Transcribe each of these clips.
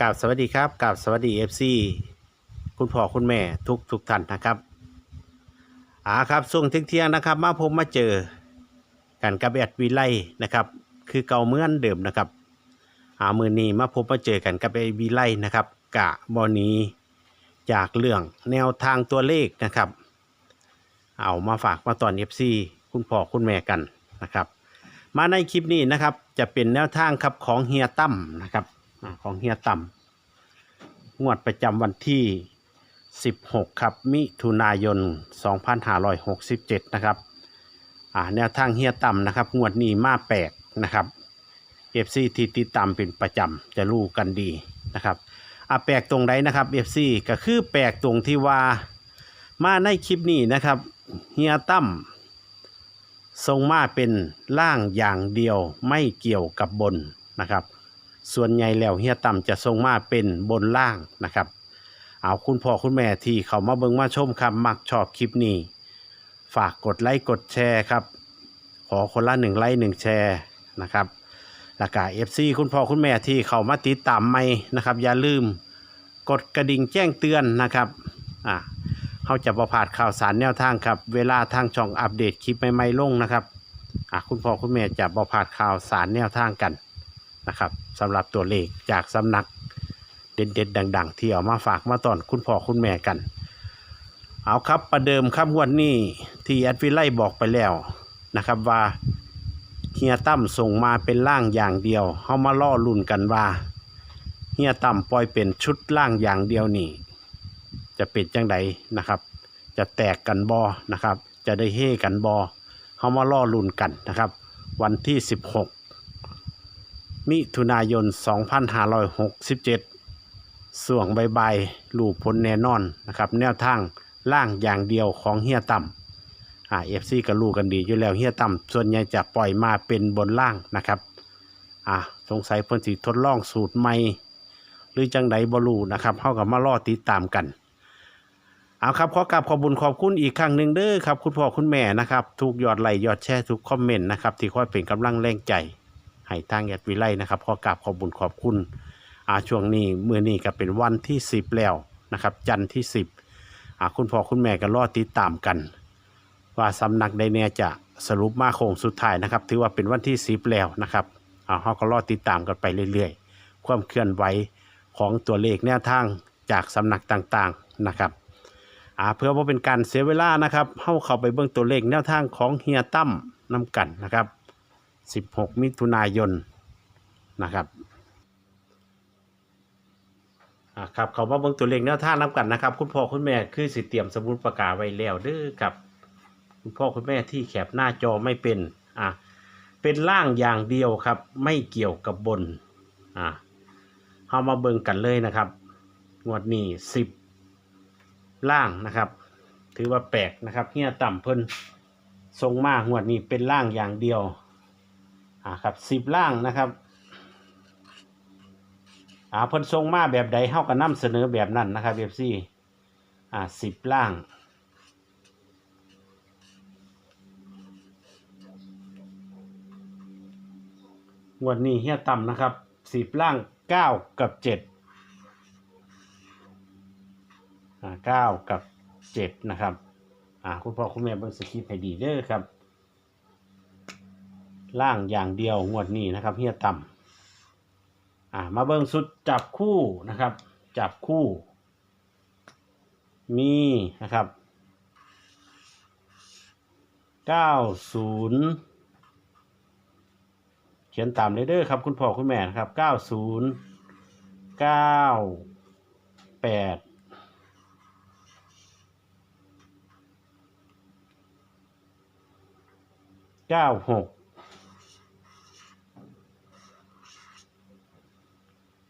กราบสวัสดีครับกราบสวัสดีเอฟซีคุณพ่อคุณแม่ทุกทุกท่านนะครับอ่าครับช่วงเที่ยงนะครับ มาพบมาเจอกันกับแอดวิไลนะครับ คือเก่าเหมือนเดิมนะครับอ่ามือนี้มาพบมาเจอกันกับแอดวิไลนะครับกะบอนี้จากเรื่องแนวทางตัวเลขนะครับ เอามาฝากมาตอนเอฟซีคุณพ่อคุณแม่กันนะครับ มาในคลิปนี้นะครับจะเป็นแนวทางครับของเฮียตั้มนะครับ ของเฮียตั้มงวดประจำวันที่ 16 ครับ มิถุนายน 2567 นะครับอ่าแนวทางเฮียตั้มนะครับ งวดนี้มาแปลกนะครับเอฟซีที่ติดตามเป็นประจำจะรู้กันดีนะครับอ่าแปลกตรงไหนนะครับเอฟซีก็คือแปลกตรงที่ว่ามาในคลิปนี้นะครับเฮียตั้มทรงมาเป็นล่างอย่างเดียวไม่เกี่ยวกับบนนะครับ ส่วนใหญ่แล้วเฮียต่ำจะทรงมาเป็นบนล่างนะครับ เอาคุณพ่อคุณแม่ที่เขามาเบิ่งมาชมครับมักชอบคลิปนี้ ฝากกดไลค์กดแชร์ครับ ขอคนละหนึ่งไลค์หนึ่งแชร์นะครับแล้วก็เอฟซีคุณพ่อคุณแม่ที่เขามาติดตามไม่นะครับ อย่าลืมกดกระดิ่งแจ้งเตือนนะครับอ่าเขาจะประพาดข่าวสารแนวทางครับ เวลาทางช่องอัปเดตคลิปใหม่ๆลงนะครับอะคุณพ่อคุณแม่จะประพาดข่าวสารแนวทางกัน นะครับสำหรับตัวเลขจากสำนักเด็ดๆดัง ๆ ที่เอามาฝากมาตอนคุณพ่อคุณแม่กัน เอาครับประเดิมครับวันนี้ที่แอดวิไลบอกไปแล้วนะครับว่าเฮียตั้มส่งมาเป็นร่างอย่างเดียวเขามาล่อลุ่นกันว่าเฮียตั้มปล่อยเป็นชุดร่างอย่างเดียวนี่ จะเป็นจังใดนะครับ จะแตกกันบอนะครับ จะได้เฮกันบอเขามาล่อลุ่นกันนะครับ วันที่ 16 มิถุนายน 2567ส่วงใบายๆลูกพ้นแน่นอนนะครับ แนวทางล่างอย่างเดียวของเฮียต่ำอ่าเอฟซีก็รู้กันดีอยู่แล้วเฮียต่ำส่วนใหญ่จะปล่อยมาเป็นบนล่างนะครับอ่าสงสัยเพิ่นสิทดลองสูตรใหม่ หรือจังใดบ่รู้นะครับเฮากับมาล่อติดตามกันเอาครับขอกราบขอบุญขอบคุณอีกครั้งหนึ่งเด้อครับ คุณพ่อคุณแม่นะครับทุกยอดไลค์ยอดแชร์ทุกคอมเมนต์นะครับที่คอยเป็นกำลังแรงใจ ให้ทางแอดวิไลนะครับขอกราบขอบุญขอบคุณอาช่วงนี้เมื้อนี้ก็เป็นวันที่ 10 แล้วนะครับ จันทร์ที่ 10อ่าคุณพ่อคุณแม่ก็รอติดตามกัน ว่าสำนักใดเนี่ยจะสรุปมาโค้งสุดท้ายนะครับ ถือว่าเป็นวันที่ 10 แล้วนะครับอ่าเฮาก็รอติดตามกันไปเรื่อยๆ ความเคลื่อนไหวของตัวเลขแนวทางจากสำนักต่างๆนะครับอ่าเพื่อว่าเป็นการเสียเวลานะครับเข้าเข้าไปเบื้องตัวเลขแนวทางของเฮียตั้มนำกันนะครับ 16 มิถุนายนนะครับครับเขามาเบื้องตัวเลขแนวทางนำกันนะครับ คุณพ่อคุณแม่คือสิเตรียมสมุดประกาศไว้แล้วเด้อครับ คุณพ่อคุณแม่ที่แคปหน้าจอไม่เป็นอ่าเป็นล่างอย่างเดียวครับ ไม่เกี่ยวกับบนอ่าเข้ามาเบิ่งกันเลยนะครับงวดนี้สิบล่างนะครับ ถือว่าแปลกนะครับเฮียต่ำเพิ่นทรงมากงวดนี้เป็นล่างอย่างเดียว อ่าครับสิบล่างนะครับอ่าเพิ่นทรงมาแบบใดเฮาก็นำเสนอแบบนั้นนะครับเอฟซีอ่าสิบล่างวดนี้เฮียต่ำนะครับสิบล่างเก้ากับเจ็ดอ่าเก้ากับเจ็ดนะครับอ่าคุณพ่อคุณแม่เบิ่งสคริปต์ให้ดีเด้อครับ ล่างอย่างเดียวงวดนี้นะครับเฮียต่ำอ่ามาเบิ่งสุดจับคู่นะครับ จับคู่ มีนะครับเก้าศูนย์เขียนตามเลยเด้อครับ คุณพ่อคุณแม่นะครับเก้าศูนย์เก้าแปดเก้าหก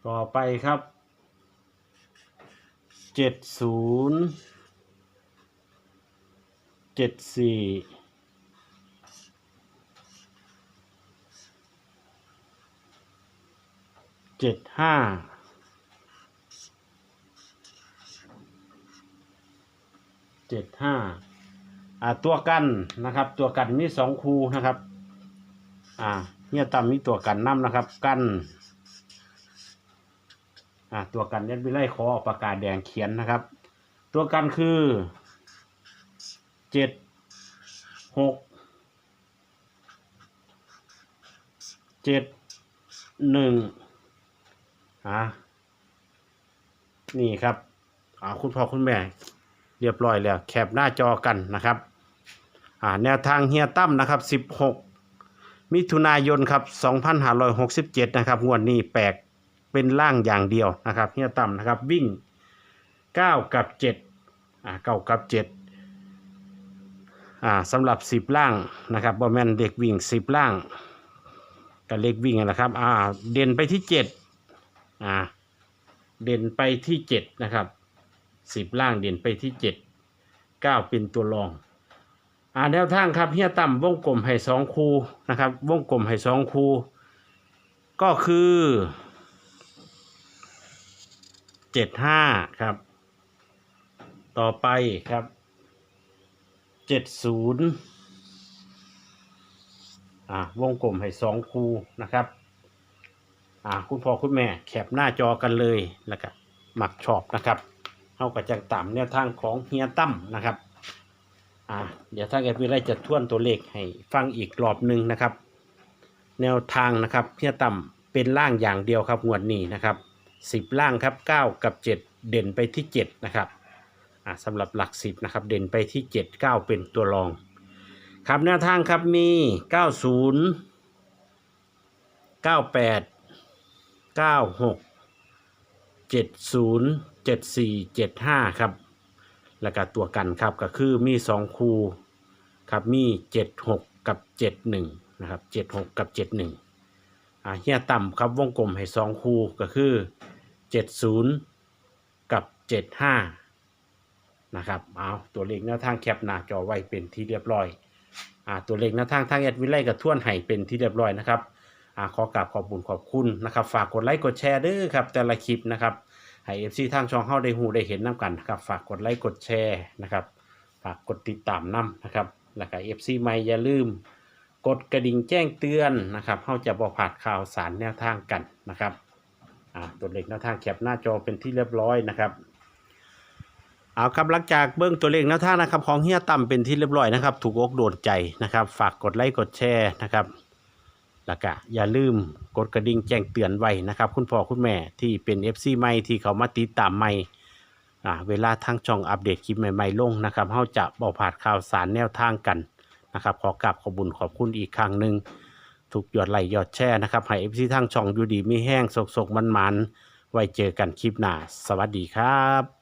ต่อไปครับเจ็ดศูนย์เจ็ดสี่เจ็ดห้าเจ็ดห้าอ่าตัวกันนะครับ ตัวกันมีสองคูนะครับ อ่าเนี่ยตามมีตัวกันน้ำนะครับ กัน อ่าตัวกันยัดวิไลขอเอปากกาแดงเขียนนะครับ ตัวกันคือเจ็ดหกเจ็ดหนึ่งอ่านี่ครับอ่าคุณพ่อคุณแม่ เรียบร้อยแล้ว แคปหน้าจอกันนะครับอ่าแนวทางเฮียตั้มนะครับ 16 มิถุนายนครับ 2567 นะครับงวดนี้แปลก เป็นล่างอย่างเดียวนะครับเฮียตั้มนะครับวิ่ง 9 กับ7อ่า9กับ7อ่าสำหรับ 10 ล่างนะครับบอแมนเด็กวิ่ง 10 ล่างกับเล็กวิ่งนะครับอ่าเด่นไปที่7อ่าเด่นไปที่7นะครับ10 ล่างเด่นไปที่ 7 9 เป็นตัวรองอ่าแนวทางครับเฮียต่ำวงกลมให้สองคูนะครับวงกลมให้สองคูก็คือ เจ็ดห้าครับ ต่อไปครับเจ็ดศูนย์อ่าวงกลมให้สองคูนะครับ อ่าคุณพ่อคุณแม่แคปหน้าจอกันเลยแล้วก็หมักชอบนะครับเอากระจังต่ำแนวทางของเฮียตั้มนะครับ อ่าเดี๋ยวทางแอดวิไลจะทวนตัวเลขให้ฟังอีกรอบหนึ่งนะครับ แนวทางนะครับเพียต่ำเป็นล่างอย่างเดียวครับงวดนี้นะครับ สิบล่างครับเก้ากับเจ็ดเด่นไปที่เจ็ดนะครับสำหรับหลักสิบนะครับ เด่นไปที่เจ็ดเก้าเป็นตัวรอง ครับแนวทางครับมีเก้าศูนย์เก้าแปดเก้าหกเจ็ดศูนย์เจ็ดสี่เจ็ดห้าครับ แล้วก็ตัวกันครับก็คือมีสองคูครับมีเจ็ดหกกับเจ็ดหนึ่งนะครับเจ็ดหกกับเจ็ดหนึ่ง อ่าเฮียต่ำครับวงกลมให้สองคูก็คือเจ็ดศูนย์กับเจ็ดห้านะครับเอาตัวเลขแนวทางแคปหน้าจอไว้เป็นที่เรียบร้อยอ่าตัวเลขแนวทางทางแอดวิไลกับท่วนให้เป็นที่เรียบร้อยนะครับอ่าขอกราบขอบคุณขอบคุณนะครับ ฝากกดไลค์กดแชร์ด้วยครับแต่ละคลิปนะครับให้เอฟซีทางช่องเข้าได้หูได้เห็นน้ำกันนะครับฝากกดไลค์กดแชร์นะครับฝากกดติดตามน้ำนะครับแล้วก็เอฟซีใหม่อย่าลืม กดกระดิ่งแจ้งเตือนนะครับเขาจะบอกผ่านข่าวสารแนวทางกันนะครับตัวเลขแนวทางแคปหน้าจอเป็นที่เรียบร้อยนะครับเอาครับหลังจากเบื้องตัวเลขแนวทางนะครับของเฮียต่ำเป็นที่เรียบร้อยนะครับ ถูกอกโดนใจนะครับ ฝากกดไลค์กดแชร์นะครับแล้วก็อย่าลืมกดกระดิ่งแจ้งเตือนไว้นะครับ คุณพ่อคุณแม่ที่เป็น FC ใหม่ที่เขามาติดตามใหม่เวลาทางช่องอัปเดตคลิปใหม่ๆลงนะครับเขาจะบอกผ่านข่าวสารแนวทางกัน นะครับขอกราบขอบุญขอบคุณอีกครั้งหนึ่งถูกยอดไหลหยอดแช่นะครับให้ FC ทางช่องอยู่ดีไม่แห้งสกๆมันๆไว้เจอกันคลิปหน้า สวัสดีครับ